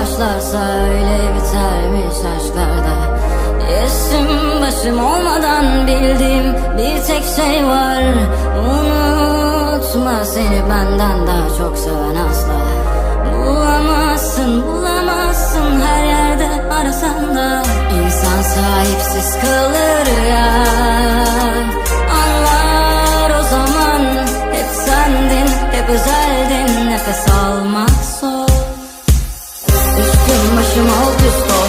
başlarsa öyle bitermiş aşklarda Esim başım olmadan bildiğim bir tek şey var. Unutma seni benden daha çok seven asla. Bulamazsın bulamazsın her yerde arasan da. İnsan sahipsiz kalır ya. başım alt üst oldu.